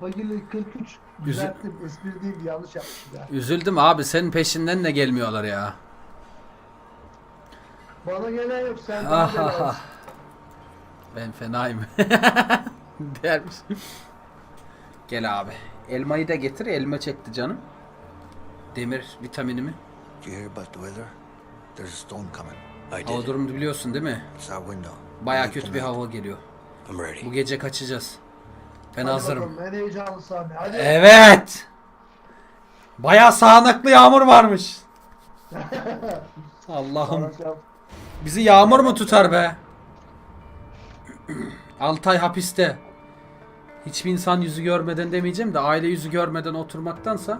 Bagili 43 düzelttim. Espri değil yanlış yapmışım ya. Üzüldüm abi senin peşinden de gelmiyorlar ya. Bana gelen yok sen Ah, bana ah, ah. yok. Ben fenayım. Dermiş. Gel abi. Elmayı da getir. Elma çekti canım. Demir vitaminimi. Do you hear about the weather? There's a storm coming. I Hava did. durumu biliyorsun değil mi? Baya kötü bir hava geliyor. Bu gece kaçacağız. Ben Hadi hazırım. bakalım, En heyecanlı sahne. Hadi. Evet. Baya sağanaklı yağmur varmış. Allah'ım. Bizi yağmur mu tutar be? 6 ay hapiste. Hiçbir insan yüzü görmeden demeyeceğim de aile yüzü görmeden oturmaktansa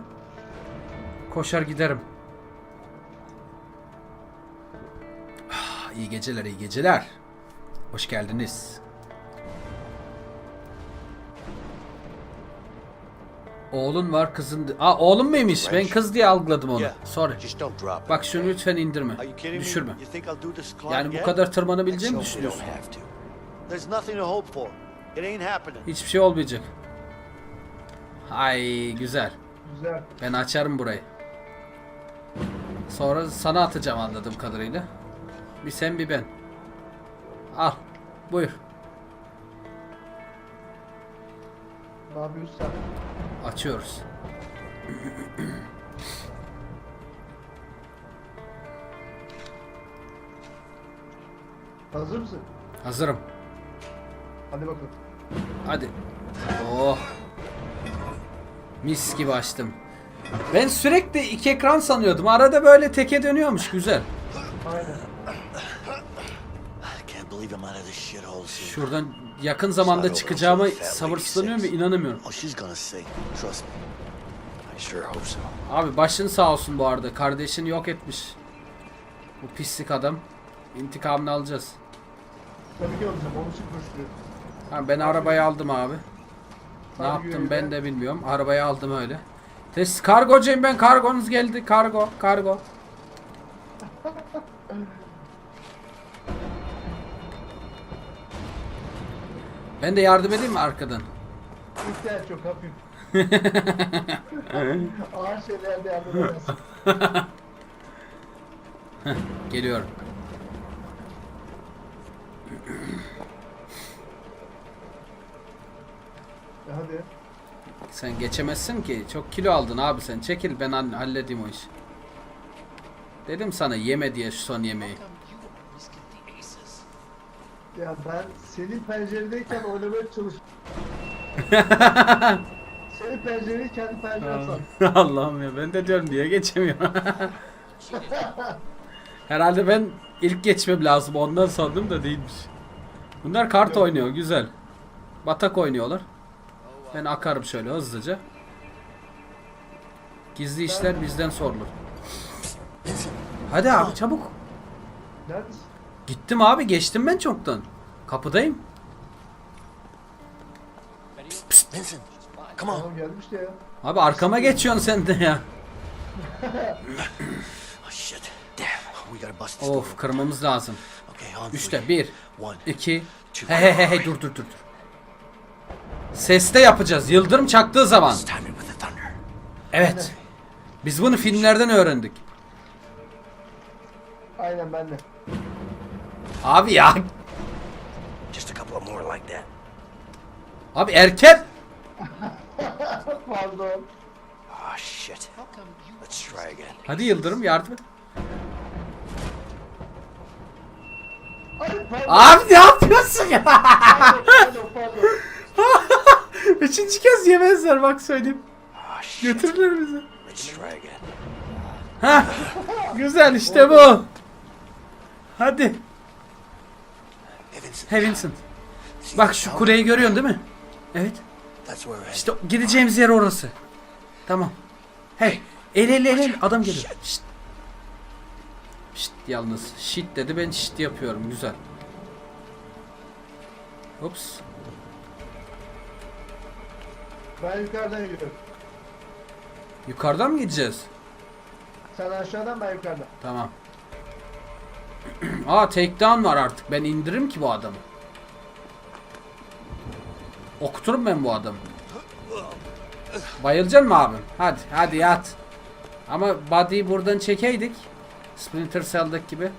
koşar giderim. Ah, iyi geceler, iyi geceler. Hoş geldiniz. Oğlun var, kızın... Aa oğlum muymuş? Ben kız diye algıladım onu. Sorry. Bak şunu lütfen indirme. Düşürme. Yani bu kadar tırmanabileceğimi düşünüyorsun. Hiçbir şey olmayacak. Ay güzel. Güzel. Ben açarım burayı. Sonra sana atacağım anladığım kadarıyla. Bir sen bir ben. Al. Buyur. Ne yapıyorsun sen? Açıyoruz. Hazır mısın? Hazırım. Hadi bakalım. Hadi. Oh. Mis gibi açtım. Ben sürekli iki ekran sanıyordum. Arada böyle teke dönüyormuş. Güzel. Aynen. Şuradan yakın zamanda çıkacağıma sabırsızlanıyorum ve inanamıyorum. Oh. Abi başın sağ olsun bu arada. Kardeşini yok etmiş. Bu pislik adam. İntikamını alacağız. Tabii ki olacağım. Onun için koşturuyorum. Ha, ben arabayı aldım abi. Ne yaptım ben de bilmiyorum. Arabayı aldım öyle. Test kargocuyum ben. Kargonuz geldi. Kargo. Kargo. Ben de yardım edeyim mi arkadan? İhtiyaç çok hafif. Ağır şeylerde yardım edersin. Geliyorum. E hadi. Sen geçemezsin ki. Çok kilo aldın abi sen. Çekil ben hall- halledeyim o işi. Dedim sana yeme diye şu son yemeği. Ya ben senin penceredeyken oynamaya çalış. senin pencereyi kendi pencerem san. Allah'ım ya ben de diyorum diye geçemiyorum. Herhalde ben ilk geçmem lazım ondan sandım da değilmiş. Bunlar kart oynuyor güzel. Batak oynuyorlar. Ben akarım şöyle hızlıca. Gizli işler bizden sorulur. Hadi abi çabuk. Neredesin? Gittim abi geçtim ben çoktan. Kapıdayım. Psst, Vincent. Come on. Tamam geldim işte ya. Abi arkama geçiyorsun sen de ya. Oh shit. Of kırmamız lazım. Üçte bir, iki. He he he he dur dur dur. dur. Seste yapacağız. Yıldırım çaktığı zaman. Evet. Biz bunu filmlerden öğrendik. Aynen ben de. Abi ya. Just a couple more like that. Abi erken. Pardon. Oh shit. Let's try again. Hadi Yıldırım yardım et. Abi ne yapıyorsun ya? Üçüncü kez yemezler bak söyleyeyim. Oh shit. Götürürler bizi. Hah. Güzel işte bu. Hadi. See Bak şu kuleyi görüyorsun değil mi? Evet. That's where we're headed. İşte gideceğimiz yer orası. Tamam. Hey. El el el el. Adam geliyor. Şşt. Şşt yalnız. Şit dedi ben şit yapıyorum. Güzel. Ups. Ben yukarıdan yürüyorum. Yukarıdan mı gideceğiz? Sen aşağıdan ben yukarıdan. Tamam. Aa takedown var artık. Ben indiririm ki bu adamı. Okuturum ben bu adamı. Bayılacaksın mı abim? Hadi hadi yat. Ama body'yi buradan çekeydik. Splinter Cell'daki gibi.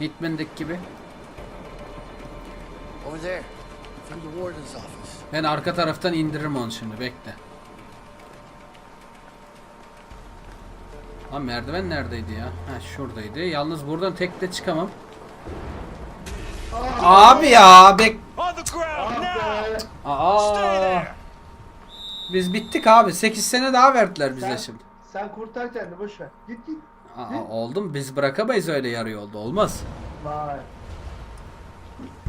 Hitman'daki gibi. Over there. From the warden's office. Ben arka taraftan indiririm onu şimdi bekle. Lan merdiven neredeydi ya? Ha şuradaydı. Yalnız buradan tek de çıkamam. Abi ya bek. Aa. Biz bittik abi. 8 sene daha verdiler bize Sen, şimdi. sen kurtar kendini boş ver. Git git. Aa, oldu mu? Biz bırakamayız öyle yarı yolda. Olmaz. Vay.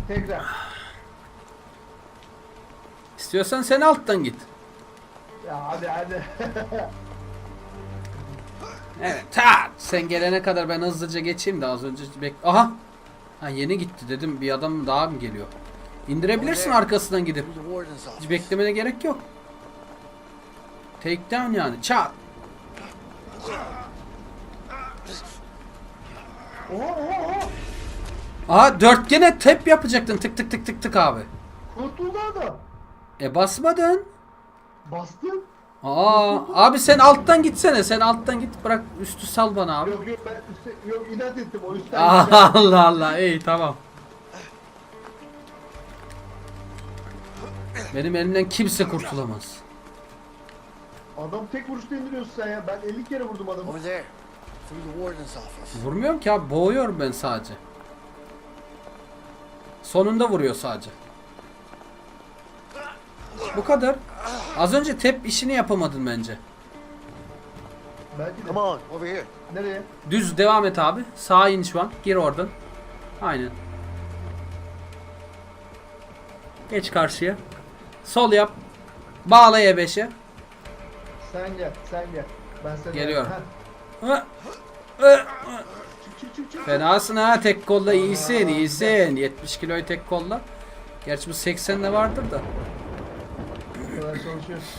Tekrar. İstiyorsan sen alttan git. Ya hadi hadi. Evet. Ta. Sen gelene kadar ben hızlıca geçeyim de az önce bek. Aha. Ha yeni gitti dedim. Bir adam daha mı geliyor? İndirebilirsin arkasından gidip. Hiç beklemene gerek yok. Take down yani. Çat. Aha dörtgene tep yapacaktın. Tık tık tık tık tık abi. Kurtuldu adam. E basmadın. Bastım. Aa abi sen alttan gitsene. Sen alttan git. Bırak üstü sal bana abi. Yok yok ben üstte, yok inat ettim o üstten. Allah Allah. İyi tamam. Benim elimden kimse kurtulamaz. Adam tek vuruşta indiriyorsun sen ya. Ben 50 kere vurdum adamı. Over there. Through the warden's office. Vurmuyorum ki abi. Boğuyorum ben sadece. Sonunda vuruyor sadece. Bu kadar. Az önce tep işini yapamadın bence. Belki de. Come on, over here. Nereye? Düz devam et abi. Sağa in şu an. Gir oradan. Aynen. Geç karşıya. Sol yap. Bağla Y5'e. Sen gel, sen gel. Ben seni Geliyorum. Çık. Fenasın ha tek kolla iyisin iyisin. 70 kiloyu tek kolla. Gerçi bu 80 de vardır da. Bu kadar çalışıyoruz.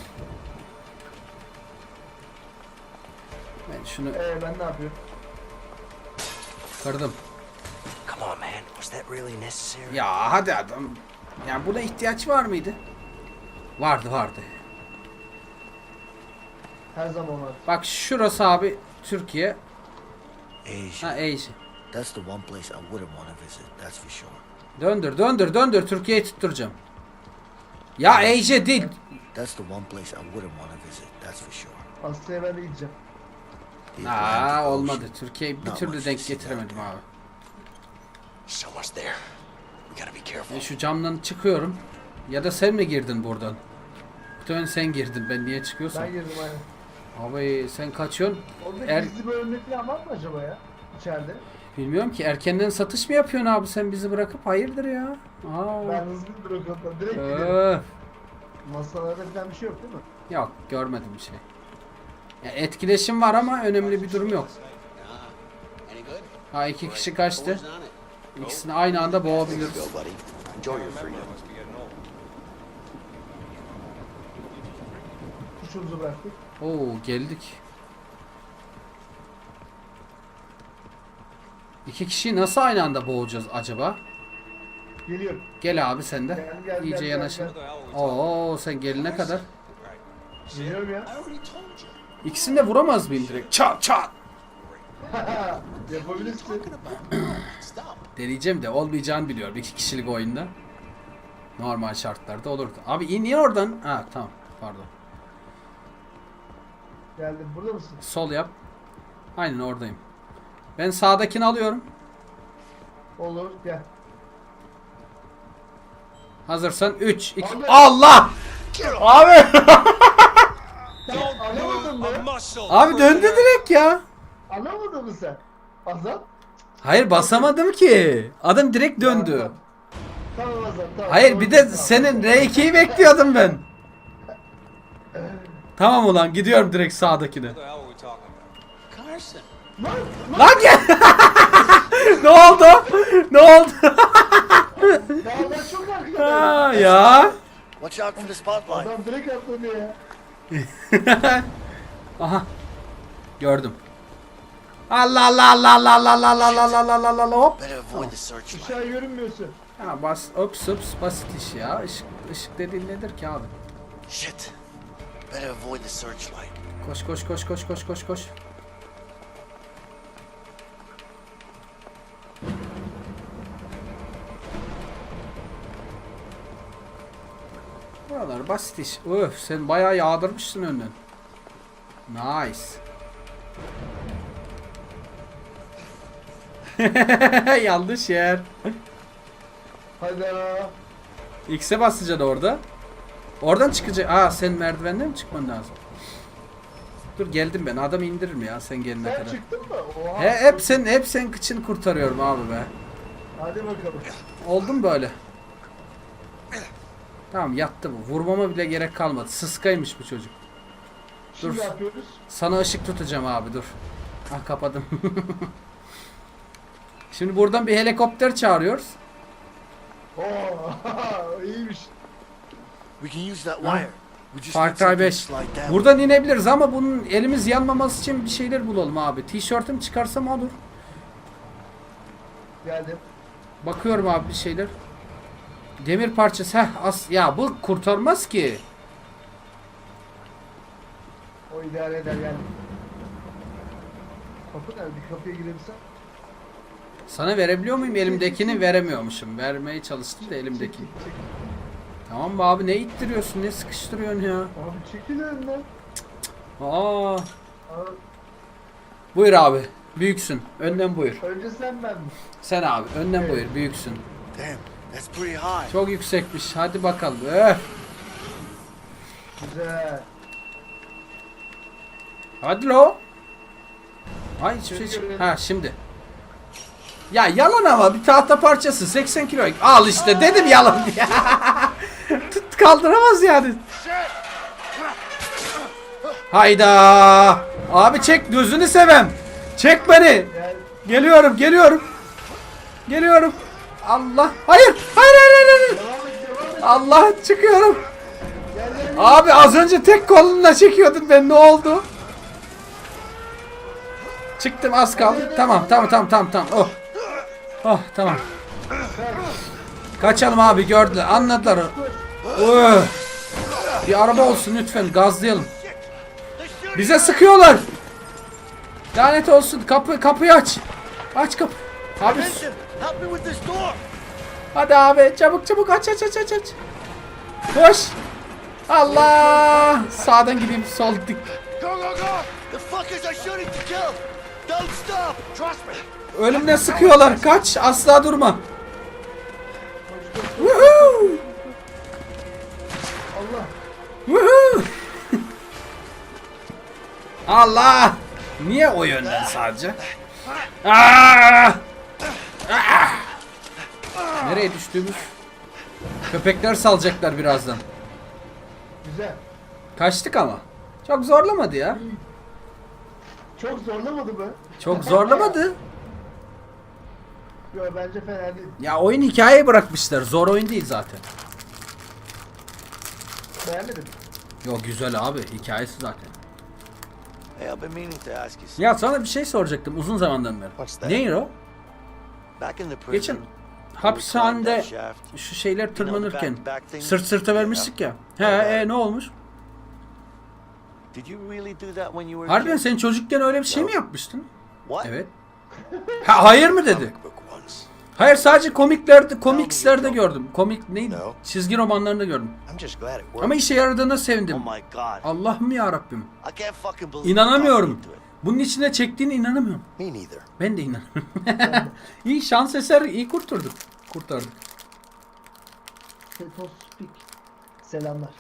Ben şunu Ee ben ne yapıyorum? kırdım. Come on, man. Was that really necessary? Ya hadi adam. Yani buna ihtiyaç var mıydı? Vardı vardı. Her zaman var. Bak şurası abi Türkiye. Asia. Ha Asia. That's the one place I wouldn't want to visit, that's for sure. Döndür döndür döndür Türkiye'yi tutturacağım. Ya Asia değil. That's the one place I wouldn't want to visit, that's for sure. Asya'ya ben de gideceğim. The Atlantic Aa Ocean. olmadı. Türkiye'yi bir Not türlü much denk see getiremedim abi. So much there. We gotta be careful. Ben şu camdan çıkıyorum. Ya da sen mi girdin buradan? Muhtemelen sen girdin. Ben niye çıkıyorsam? Ben girdim aynen. Abi sen kaçıyorsun. Orada Er- gizli bölümde falan var mı acaba ya? İçeride. Bilmiyorum ki erkenden satış mı yapıyorsun abi sen bizi bırakıp? Hayırdır ya? Aa. Ben hızlı bırakıyorum. Direkt gidiyorum. Öf. Masalarda falan bir şey yok değil mi? Yok görmedim bir şey. Ya etkileşim var ama önemli bir durum yok. Ha iki kişi kaçtı. İkisini aynı anda boğabiliriz. Kuşumuzu bıraktık. Oo geldik. İki kişiyi nasıl aynı anda boğacağız acaba? Geliyorum. Gel abi sen de. Gel, gel, İyice gel, yanaşın. Oo sen gelene kadar. Geliyorum ya. İkisini de vuramaz mıyım direkt? Çat çat. Yapabilirsin. Deneyeceğim de olmayacağını biliyorum iki kişilik oyunda. Normal şartlarda olurdu. Abi in in oradan. Ha tamam pardon. Geldim. Burada mısın? Sol yap. Aynen oradayım. Ben sağdakini alıyorum. Olur. Gel. Hazırsan 3 2 Abi. Allah! Abi Sen mı? Abi döndü direkt ya. Anlamadın mı sen? Azat. Hayır basamadım ki. Adam direkt döndü. Tamam, Azat. Tamam. Hayır bir de senin R2'yi bekliyordum ben. Tamam ulan gidiyorum direkt sağdakine. Lan gel. ne oldu? Ne oldu? Çok ha, ya. Watch out for the spotlight. Adam direkt atladı ya. Aha. Gördüm. Allah Allah Allah Allah Allah Allah Allah Allah Allah Allah Allah hop. Better avoid the searchlight. Aşağı görünmüyorsun. Ha bas ops ops basit iş ya. Işık, ışık dediğin nedir ki abi? Shit. Better avoid the searchlight. Koş koş koş koş koş koş koş. Buralar basit iş. Öf sen bayağı yağdırmışsın önden. Nice. Yanlış yer. Hayda. X'e basacaksın orada. Oradan çıkacak. Aa sen merdivenden mi çıkman lazım? Dur geldim ben. Adam indiririm ya sen gelene Sen kadar. çıktın mı? Oha. He, hep sen hep sen kıçını kurtarıyorum abi be. Hadi bakalım. Oldu mu böyle? Tamam yattı bu. Vurmama bile gerek kalmadı. Sıskaymış bu çocuk. Şimdi Dur. yapıyoruz. Sana ışık tutacağım abi dur. Ah kapadım. Şimdi buradan bir helikopter çağırıyoruz. Oo, iyiymiş. We can use that wire. We just Far need Cry something to 5. slide down. Buradan inebiliriz ama bunun elimiz yanmaması için bir şeyler bulalım abi. Tişörtüm çıkarsam olur. Geldim. Bakıyorum abi bir şeyler. Demir parçası. Heh as ya bu kurtarmaz ki. O idare eder yani. Kapı nerede? Bir kapıya girebilsem. Sana verebiliyor muyum? Elimdekini veremiyormuşum. Vermeye çalıştım da elimdekini. Çekil, çekil. Tamam be abi ne ittiriyorsun? Ne sıkıştırıyorsun ya? Abi çekil önünden. Aa, Aa, buyur abi. Büyüksün. Önden buyur. önce sen ben mi? Sen abi önden Evet. buyur. Büyüksün. Damn. Çok yüksekmiş. Hadi bakalım. Öf. Güzel. Hadi lo. Ay hiçbir şey çık- Ha şimdi. Ya yalan ama bir tahta parçası 80 kilo. Al işte dedim yalan diye. Tut kaldıramaz yani. Hayda. Abi çek gözünü sevem. Çek beni. Gel. Geliyorum geliyorum. Geliyorum. Allah. Hayır. Hayır hayır hayır. hayır. Allah çıkıyorum. Abi az önce tek kolunla çekiyordun ben ne oldu? Çıktım az kaldı. Tamam tamam tamam tamam tamam. Oh. Oh tamam. Kaçalım abi gördüler anladılar. Oh. Bir araba olsun lütfen gazlayalım. Bize sıkıyorlar. Lanet olsun kapı kapıyı aç. Aç kapı. Abi help me with this door. hadi abi çabuk çabuk aç aç aç aç aç. Koş. Allah. Sağdan gideyim sol dik. Go, go, go! The fuckers are shooting to kill! Don't stop! Trust me! Ölümle sıkıyorlar. Kaç. Asla durma. Woohoo! Allah. Woohoo! Allah! Niye o yönden sadece? Aa! Nereye düştüğümüz? Köpekler salacaklar birazdan. Güzel. Kaçtık ama. Çok zorlamadı ya. Çok zorlamadı mı? Çok zorlamadı. Yo bence fena değil. Ya oyun hikayeyi bırakmışlar. Zor oyun değil zaten. Beğenmedim. Yok güzel abi. Hikayesi zaten. Ya sana bir şey soracaktım uzun zamandan beri. Neydi o? Geçen hapishanede şu şeyler tırmanırken sırt sırta vermiştik ya. He e ne olmuş? Harbiden sen çocukken öyle bir şey mi yapmıştın? Evet. Ha, hayır mı dedi? Hayır sadece komiklerde, komikslerde gördüm. Komik neydi? Çizgi romanlarında gördüm. Ama işe yaradığına Oh sevindim. god. Allah'ım ya Rabbim. İnanamıyorum. Bunun içine çektiğine inanamıyorum. Me neither. Ben de inanamıyorum. iyi şans eseri iyi kurtulduk. Kurtardık. Tetos Speak. Selamlar.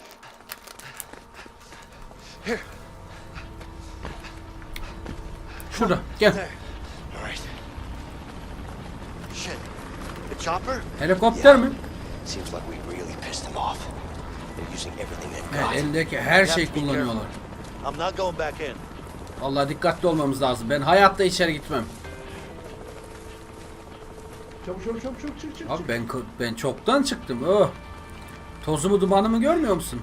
Şurada gel. Helikopter mi? Seems like we really pissed them off. They're using everything they've Evet, eldeki her şeyi kullanıyorlar. I'm not going back in. Allah dikkatli olmamız lazım. Ben hayatta içeri gitmem. Çabuk çabuk çabuk çabuk çık çık. Abi ben ben çoktan çıktım. Oh. Tozumu dumanımı görmüyor musun?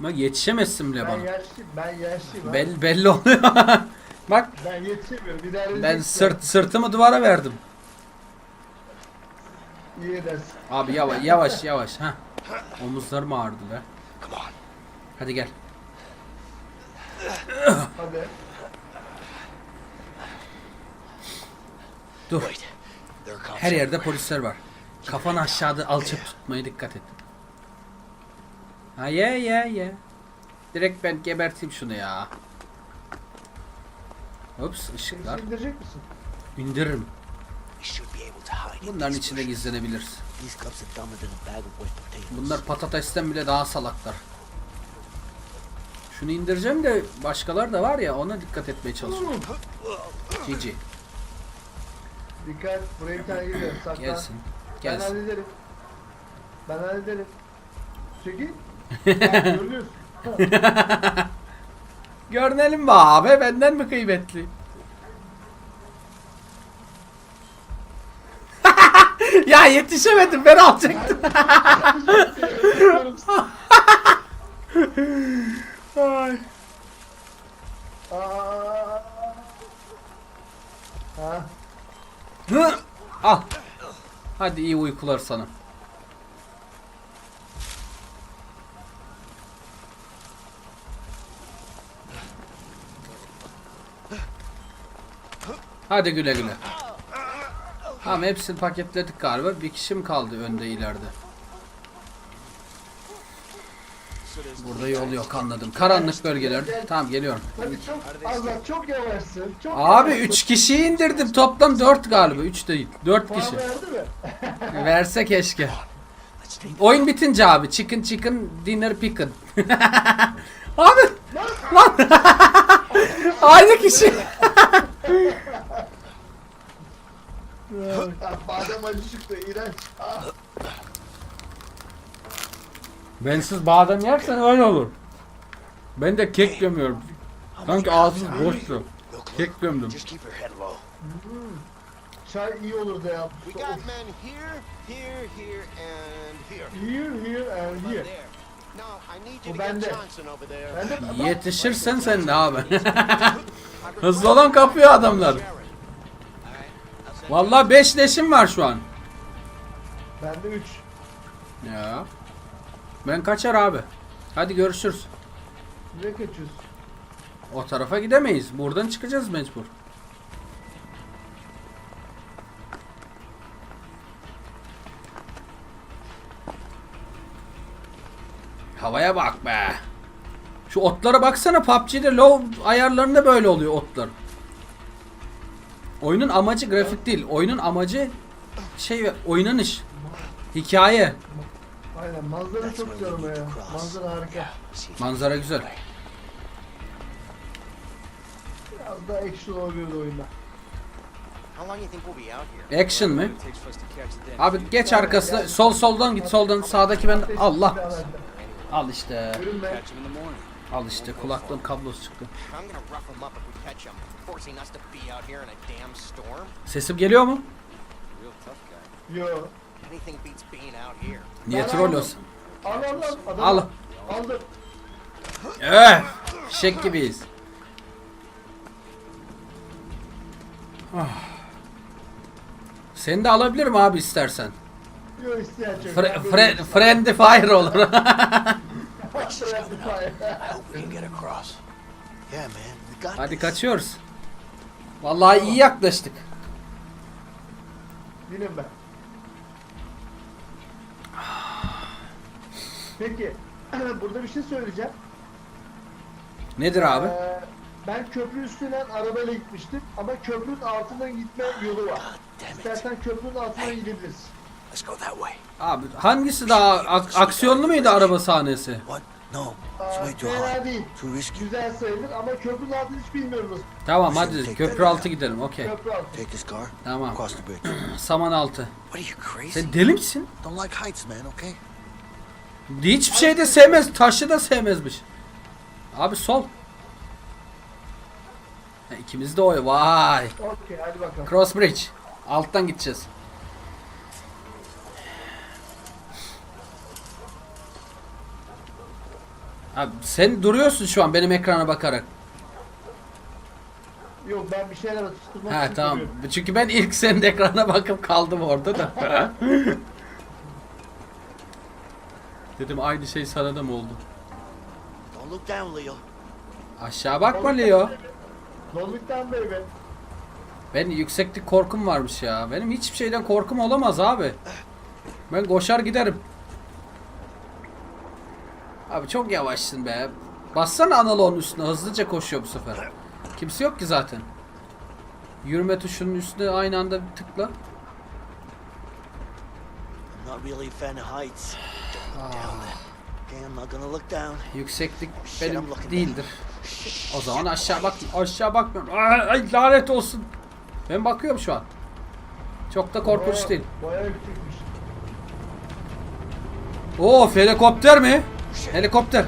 Bak yetişemezsin bile Ben bana. yaşlıyım. Ben yaşlıyım. Bel, belli oluyor. Bak Ben yetişemiyorum. İdare edeceksin. ben sırt sırtımı duvara verdim. İyi edersin. Abi yavaş yavaş yavaş ha. Omuzlarım ağrıdı be. Come on. Hadi gel. Hadi. Dur. Wait. There are cops. Her yerde polisler var. Kafanı aşağıda alçak tutmaya dikkat et. Ha ye ye ye. Direkt ben geberteyim şunu ya. Ups ışıklar. İndirecek misin? İndiririm. Bunların içinde gizlenebiliriz. Bunlar patatesten bile daha salaklar. Şunu indireceğim de başkalar da var ya ona dikkat etmeye çalışıyorum. Cici Dikkat. Buraya bir tane geliyor. Saklan. gelsin. Ben Gelsin. hallederim. Ben hallederim. Çekil. Bak, Görüyorsun. Görünelim be abi benden mi kıymetli? ya yetişemedim ben alacaktım. Ay. Aa. Ha. Hı, Al. Hadi iyi uykular sana. Hadi güle güle. Tamam hepsini paketledik galiba. Bir kişi mi kaldı önde ileride? Burada yol yok anladım. Karanlık bölgeler. Tamam geliyorum. Hadi çok azat çok yavaşsın. Çok Abi yavaşsın. 3 kişiyi indirdim. Toplam 4 galiba. 3 değil. 4 Puan kişi. verdi mi? Verse keşke. Oyun bitince abi chicken chicken dinner pickle. abi lan aynı kişi. Badem acı çıktı. iğrenç. Ah. Bensiz badem yersen öyle olur. Ben de kek gömüyorum. Sanki ağzım boştu. Kek gömdüm. Çay iyi olurdu ya. We got men here, here, here, and here. Here, here and here. Now, I need you Bu to get bende. Johnson over there. Yetişirsen sen de abi. Hızlı olan kapıyor adamlar. Vallahi 5 leşim var şu an. Ben de 3. Ya. Ben kaçar abi. Hadi görüşürüz. Nereye kaçıyorsun? O tarafa gidemeyiz. Buradan çıkacağız mecbur. Havaya bak be. Şu otlara baksana PUBG'de low ayarlarında böyle oluyor otlar. Oyunun amacı grafik değil. Oyunun amacı şey oynanış. Hikaye. Manzara çok güzel ama ya. Manzara harika. Manzara güzel. Biraz daha action olabilirdi oyunda. How long do you think we'll be out here? Action mi? Abi geç arkasına. Sol soldan git soldan. Sağdaki ben Allah. Al işte. Görünme. Al işte kulaklığın kablosu çıktı. Sesim geliyor mu? Yo. Anything beats being out here. Niye troll olsun? Al al al. Adam Al. Aldım. Eh, Şek gibiyiz. Ah. Seni de alabilirim abi istersen. Yo isteyen çok. Fre fre friendly fire olur. I hope we can get across. Yeah, man, we got Hadi kaçıyoruz. Vallahi iyi yaklaştık. Binim ben. Peki. Burada bir şey söyleyeceğim. Nedir abi? Ee, ben köprü üstünden arabayla gitmiştim ama köprünün altından gitme yolu var. İstersen köprünün altından gidebiliriz. Let's go that way. Abi hangisi daha ak- aksiyonlu muydu araba sahnesi? What? No, it's Aa, way too fena hard. değil. Too risky. Güzel sayılır ama köprünün altını hiç bilmiyoruz. Tamam hadi köprü altı gidelim okey. Köprü altı. Take this car, Tamam. cross the bridge. Saman altı. What are you crazy? Sen deli misin? Don't like heights, man, okay? Hiçbir şey de sevmez. Taşı da sevmezmiş. Abi sol. Ha, ikimiz de oy. Vay. Okey hadi bakalım. Cross bridge. Alttan gideceğiz. Abi sen duruyorsun şu an benim ekrana bakarak. Yok ben bir şeyler atıştırmak Ha için tamam. Çünkü ben ilk senin ekrana bakıp kaldım orada da. Dedim aynı şey sana da mı oldu? look down, Leo. Aşağı bakma Leo. Don't look down baby. Ben yükseklik korkum varmış ya. Benim hiçbir şeyden korkum olamaz abi. Ben koşar giderim. Abi çok yavaşsın be. Bassana analogun üstüne hızlıca koşuyor bu sefer. Kimse yok ki zaten. Yürüme tuşunun üstüne aynı anda bir tıkla. I'm not really a fan of heights. Yükseklik benim değildir. O zaman aşağı bak aşağı bakmıyorum. Ay, lanet olsun. Ben bakıyorum şu an. Çok da korkunç değil. Bayağı yüksekmiş. Of helikopter mi? Helikopter.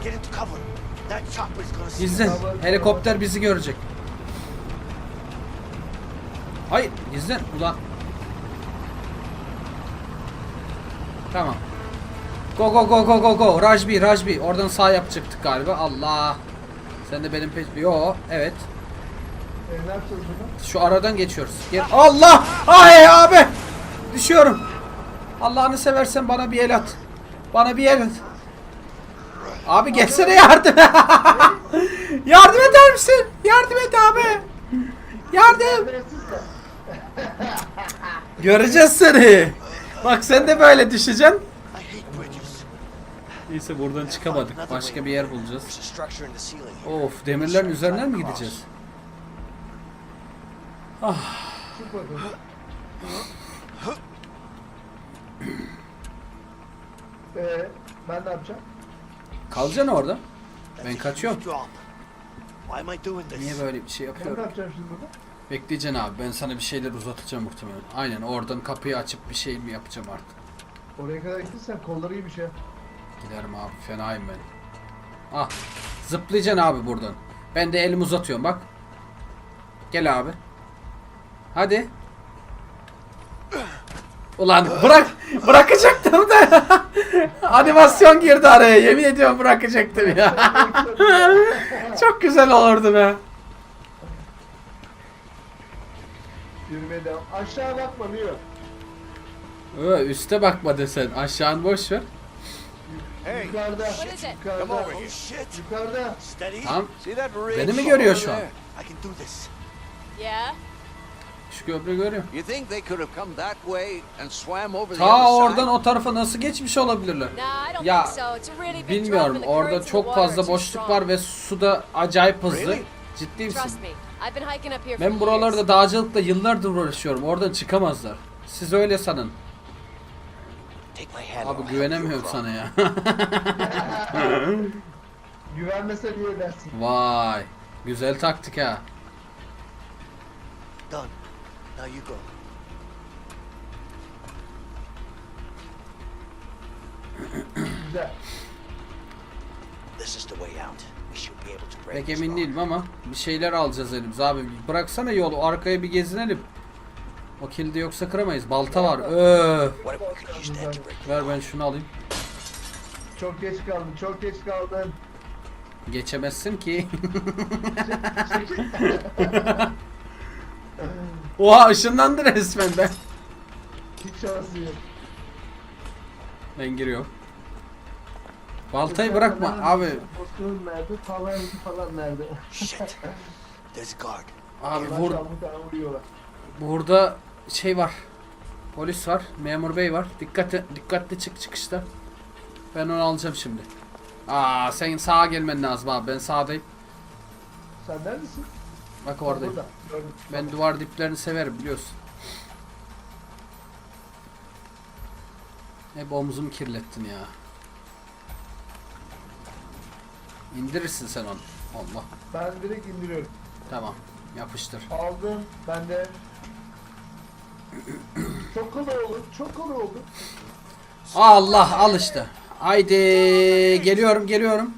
Gizlen. Helikopter bizi görecek. Hayır, gizlen. Ulan. Tamam. Go go go go go go. Rajbi, Rajbi. Oradan sağ yapacaktık galiba. Allah. Sen de benim peş... Yo, evet. E, ne yapacağız burada? Şu aradan geçiyoruz. Gel. Allah! Ay abi! Düşüyorum. Allah'ını seversen bana bir el at. Bana bir el at. Abi gelsene yardım. yardım eder misin? Yardım et abi. Yardım. Göreceğiz seni. Bak sen de böyle düşeceksin. Neyse buradan çıkamadık. Başka bir yer bulacağız. Of demirlerin üzerinden mi gideceğiz? Bakalım. Eee ben ne yapacağım? Kalacaksın orada. Ben kaçıyorum. Niye böyle bir şey Ben ne yapıyorum? yapacağım şimdi burada? Bekleyeceksin abi. Ben sana bir şeyler uzatacağım muhtemelen. Aynen oradan kapıyı açıp bir şey mi yapacağım artık. Oraya kadar gittiysen kolları iyi bir şey. Giderim abi. Fenayım ben. Ah. Zıplayacaksın abi buradan. Ben de elimi uzatıyorum bak. Gel abi. Hadi. Ulan bırak bırakacaktım da animasyon girdi araya yemin ediyorum bırakacaktım ya çok güzel olurdu be devam. Aşağı bakma. Ö, üste bakma desen aşağını boş ver Hey, Yukarıda. What is it? Yukarıda. come over here. shit! Yukarıda. Steady. tamam See that ridge? beni mi görüyor şu an I can do this. Yeah? şu köprü görüyor? You think they could have come that way and swam over the ta other oradan side? o tarafa nasıl geçmiş olabilirler Nah, I don't Ya, think so. It's a really big drop bilmiyorum the orada currents in the çok water fazla too boşluk strong. var ve su da acayip hızlı Really? ciddi misin Trust me. I've been hiking up here for Ben buralarda dağcılıkla yıllardır uğraşıyorum. Oradan çıkamazlar. Siz öyle sanın. Take my hand. Abi güvenemiyorum you sana ya. Güvenmese niye dersin? Vay. Güzel taktik ha. Done. Now you go. Güzel. This is the way out. We should be able to break Pek emin değilim ama bir şeyler alacağız elimize abi. Bıraksana yolu arkaya bir gezinelim. O kilidi yoksa kıramayız. Balta var. Öf. Break the Ver ben şunu alayım. Çok geç kaldın. Çok geç kaldın. Geçemezsin ki. Oha ışınlandı resmen ben. Hiç şansı yok. Ben giriyorum. Baltayı bırakma abi. Postun nerede? Falan falan nerede? Shit. There's a guard. Abi vur. Burada şey var. Polis var, memur bey var. Dikkatli dikkatli çık çıkışta. Ben onu alacağım şimdi. Aa sen sağa gelmen lazım abi. Ben sağdayım. Sen neredesin? Bak oradayım. Burada. Gördüm. Ben duvar diplerini severim biliyorsun. Hep omzumu kirlettin ya. İndirirsin sen onu. Allah. Ben direkt indiriyorum. Tamam. Yapıştır. Aldım. Ben de. Çok kolay oldu. Çok kolay oldu. Allah al işte. Haydi geliyorum geliyorum.